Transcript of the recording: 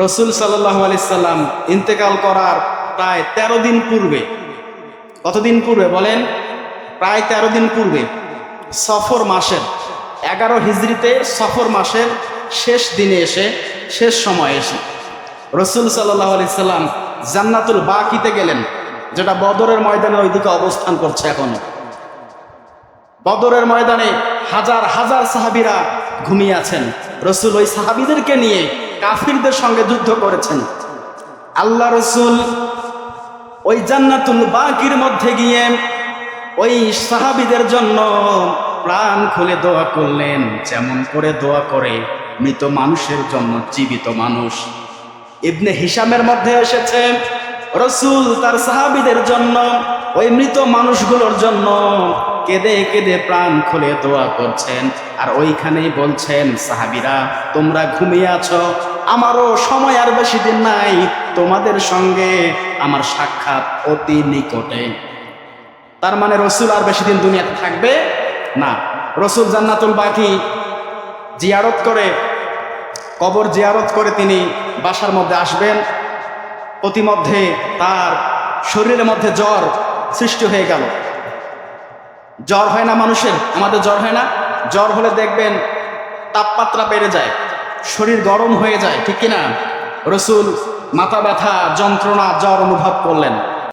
রসুল সাল্লাহ আলাইসাল্লাম ইন্তেকাল করার প্রায় ১৩ দিন পূর্বে, কতদিন পূর্বে বলেন? প্রায় ১৩ দিন পূর্বে, সফর মাসের, এগারো হিজড়িতে সফর মাসের শেষ দিনে এসে, শেষ সময় এসে রসুল সাল্লাহ আলাইসাল্লাম জান্নাতুল বাকিতে গেলেন, যেটা বদরের ময়দানের ওইদিকে অবস্থান করছে এখন। বদরের ময়দানে হাজার হাজার সাহাবিরা ঘুমিয়ে আছেন। রসুল ওই সাহাবিদেরকে নিয়ে কাফিরদের সঙ্গে যুদ্ধ করেছেন। আল্লাহ রসুল ওই জান্নাতুল বাকির মধ্যে গিয়ে ওই সাহাবিদের জন্য প্রাণ খুলে দোয়া করলেন। যেমন করে দোয়া করে মৃত মানুষের জন্য জীবিত মানুষ। ইবনে হিসামের মধ্যে এসেছে, রসুল তার সাহাবিদের জন্য ওই মৃত মানুষগুলোর জন্য কেঁদে কেঁদে প্রাণ খুলে দোয়া করছেন। আর ওইখানেই বলছেন, সাহাবিরা, তোমরা ঘুমিয়ে আছো আমারও সময় আর বেশি দিন নাই। তোমাদের সঙ্গে আমার সাক্ষাৎ অতি নিকটে। তার মানে রসুল আর বেশি দিন দুনিয়াতে থাকবে না। রসুল জান্নাতুল বাকি জিয়ারত করে, কবর জিয়ারত করে তিনি বাসার মধ্যে আসবেন। প্রতিমধ্যে তার শরীরের মধ্যে জ্বর সৃষ্টি হয়ে গেল। জ্বর হয় না মানুষের? আমাদের জ্বর হয় না? জ্বর হলে দেখবেন তাপমাত্রা বেড়ে যায়। শরীর গরম হয়ে যায় ঠিক কিনা? রসুল মাথা ব্যথা যন্ত্রণা জ্বর অনুভব করলেন।